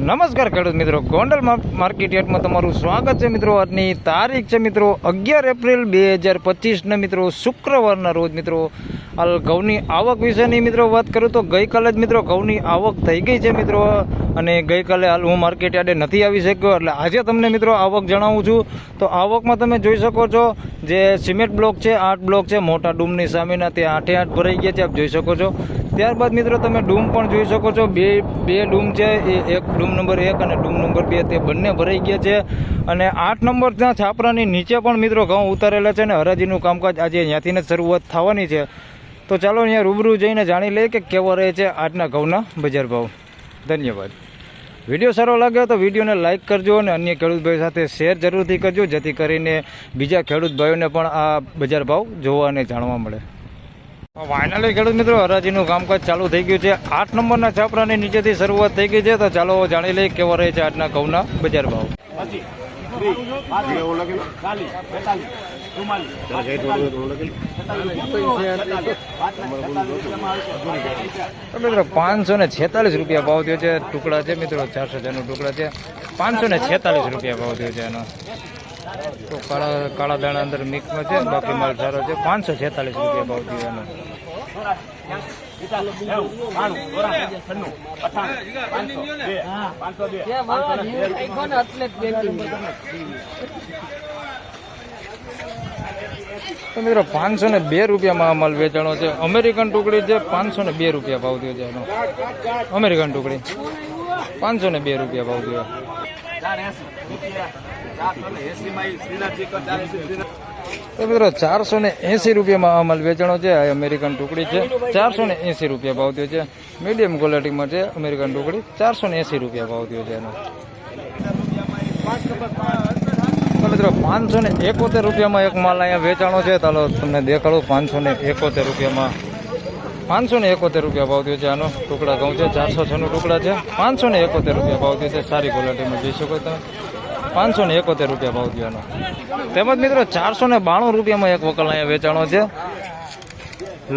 નમસ્કાર ખેડૂત મિત્રો. ગોંડલ માર- માર્કેટ યાર્ડમાં તમારું સ્વાગત છે મિત્રો. આજની તારીખ છે મિત્રો અગિયાર એપ્રિલ બે હજાર પચીસના મિત્રો શુક્રવારના રોજ મિત્રો. હાલ ઘઉંની આવક વિશેની મિત્રો વાત કરું તો ગઈકાલે જ મિત્રો ઘઉંની આવક થઈ ગઈ છે મિત્રો. અને ગઈકાલે હાલ હું માર્કેટ યાર્ડે નથી આવી શક્યો, એટલે આજે તમને મિત્રો આવક જણાવું છું. તો આવકમાં તમે જોઈ શકો છો, જે સિમેન્ટ બ્લોક છે, આઠ બ્લોક છે, મોટા ડૂમની સામેના તે આઠે આઠ ભરાઈ ગયા છે, આપ જોઈ શકો છો. ત્યારબાદ મિત્રો તમે ડૂમ પણ જોઈ શકો છો, બે બે ડૂમ છે, એ એક ડૂમ નંબર એક અને ડૂમ નંબર બે, તે બંને ભરાઈ ગયા છે. અને આઠ નંબર ત્યાં છાપરાની નીચે પણ મિત્રો ઘઉં ઉતારેલા છે અને હરાજીનું કામકાજ આજે અહીંયાથી જ શરૂઆત થવાની છે. તો ચાલો અહીંયા રૂબરૂ જઈને જાણી લઈએ કે કેવો રહે છે આજના ઘઉંના બજાર ભાવ. ધન્યવાદ. વીડિયો સારો લાગ્યો તો વિડીયોને લાઇક કરજો અને અન્ય ખેડૂત ભાઈઓ સાથે શેર જરૂરથી કરજો, જેથી કરીને બીજા ખેડૂત ભાઈઓને પણ આ બજાર ભાવ જોવા અને જાણવા મળે. ફાઇનલી ખેડૂત મિત્રો, હરાજીનું કામકાજ ચાલુ થઈ ગયું છે. આઠ નંબરના છાપરાની નીચેથી શરૂઆત થઈ ગઈ છે. તો ચાલો જાણી લઈએ કેવા રહે છે આજના ઘઉંના બજાર ભાવ. મિત્રો પાંચસો ને છેતાલીસ રૂપિયા ભાવ થયો છે. ટુકડા છે મિત્રો ચારસો હજારનો ટુકડા છે. પાંચસો ને છેતાલીસ રૂપિયા ભાવ થયો છે એનો. તો કાળા કાળા દાણા અંદર મિક્સમાં છે બાકી માલ સારો છે. પાંચસો છેતાલીસ રૂપિયા ભાવ થયો એનો. તો મિત્રો, પાંચસો ને બે રૂપિયામાં માલ વેચાણો છે. અમેરિકન ટુકડી છે, પાંચસો ને બે રૂપિયા ભાવ થયો છે એનો. અમેરિકન ટુકડી. પાંચસો ને બે રૂપિયા ભાવ થયો. તો મિત્રો, ચારસો ને એસી રૂપિયામાં અમલ વેચાણો છે. આ અમેરિકન ટુકડી છે. ચારસો ને એંસી રૂપિયા ભાવ થયો છે. મીડિયમ ક્વોલિટીમાં છે અમેરિકન ટુકડી. ચારસો ને એંસી રૂપિયા ભાવ થયો છે એનો. તો મિત્રો પાંચસો ને એકોતેર રૂપિયામાં એક માલ અહીંયા વેચાણો છે. ચાલો તમને દેખાડું, પાંચસો ને એકોતેર રૂપિયામાં, પાંચસો ને એકોતેર રૂપિયા ભાવ થયો છે આનો ટુકડા ઘઉં છે, ચારસો છનું ટુકડા છે. પાંચસો ને એકોતેર રૂપિયા ભાવ થયો છે, સારી ક્વોલિટીમાં જોઈ શકો તમે. પાંચસો ને એકોતેર રૂપિયા ભાવ થયો આનો. તેમજ મિત્રો ચારસો ને બાણું રૂપિયામાં એક વકલ અહીંયા વેચાણો છે.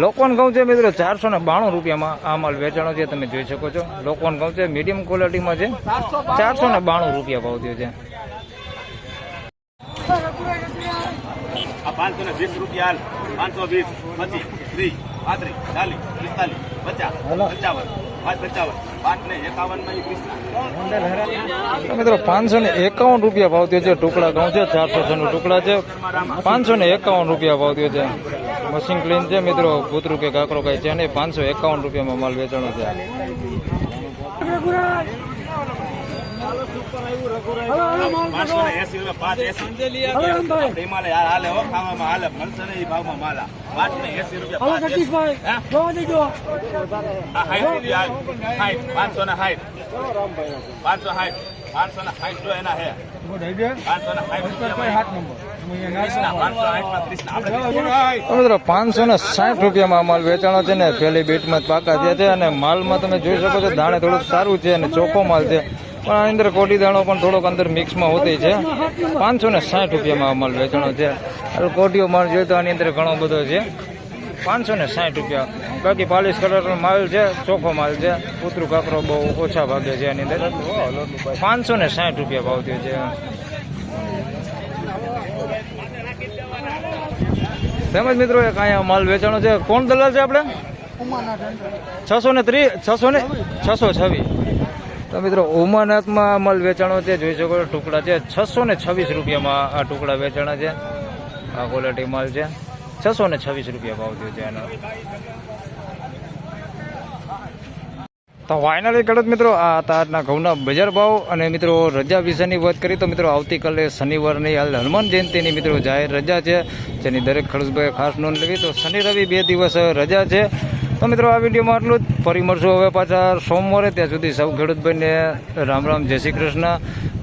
લોકોન ઘઉં છે મિત્રો ચારસો ને બાણું રૂપિયામાં આ માલ વેચાણો છે, તમે જોઈ શકો છો. લોકોન ઘઉં છે મીડિયમ ક્વોલિટીમાં છે. ચારસો ને બાણું રૂપિયા ભાવ થયો છે. આ પાંચસો ને વીસ રૂપિયા હાલ પાંચસો વીસ પચીસ ત્રીસ પાંત્રીસ ચાલીસ પિસ્તાલીસ પચાસ પંચાવન ને મિત્રો પાંચસો ને એકાવન રૂપિયા ભાવ થયો છે ટુકડા ઘઉં છે ચારસો છનું ટુકડા છે. પાંચસો ને એકાવન રૂપિયા ભાવ થયો છે. મશીન ક્લીન છે મિત્રો કૂતરું કે કાકરો કઈ છે નહીં પાંચસો એકાવન રૂપિયામાં માલ વેચાણો છે. પાંચસો ને. હાઈટ પાંચસો ને જો એના હે. ને ને સાઠ રૂપિયામાં માલ વેચાણો છે ને પેલી બીટમાં જ પાકા થયા છે અને માલમાં તમે જોઈ શકો છો દાણે થોડુંક સારું છે અને ચોખ્ખો માલ છે. પણ આની અંદર કોટી દાણો પણ થોડોક અંદર મિક્સમાં હોતી છે. પાંચસો ને સાઠ રૂપિયામાં અમલ માલ વેચાણો છે. કોટીઓ માલ જોઈએ તો આની અંદર ઘણો બધો છે. પાંચસો ને સાઠ રૂપિયા. બાકી પાલીસ કલરનો માલ છે ચોખ્ખો માલ છે. કૂતરું કાકરો બહુ ઓછા ભાગે છે આની અંદર. પાંચસો ને સાઠ રૂપિયા ભાવ થયો છે. તેમજ મિત્રો એક અહીંયા માલ વેચાણો છે. કોણ દલાલ છે આપણે? છસો ને ત્રીસ છસો ને છસો છવ્વીસ. તો મિત્રો, ઉમાનાથમાં અમલ માલ વેચાણો છે, જોઈ શકો ટુકડા છે. છસો ને છવ્વીસ રૂપિયામાં આ ટુકડા વેચાણા છે. આ ક્વોલિટી માલ છે. છસો ને છવ્વીસ રૂપિયા ભાવ થયો છે એનો. તો ફાઇનલી ખેડૂત મિત્રો, આ આજના ઘઉંના બજાર ભાવ અને મિત્રો, રજા વિશેની વાત કરી તો મિત્રો, આવતીકાલે શનિવારની હાલ હનુમાન જયંતિની મિત્રો, જાહેર રજા છે. જેની દરેક ખેડૂતભાઈએ ખાસ નોંધ લેવી, તો શનિ રવિ બે દિવસ રજા છે. તો મિત્રો, આ વિડીયોમાં આટલું જ. ફરી મળશું હવે પાછા સોમવારે. ત્યાં સુધી સૌ ખેડૂતભાઈને રામ રામ, જય શ્રી કૃષ્ણ.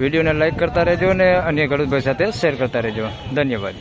વિડીયોને લાઇક કરતા રહેજો અને અન્ય ખેડૂતભાઈ સાથે શેર કરતા રહેજો. ધન્યવાદ.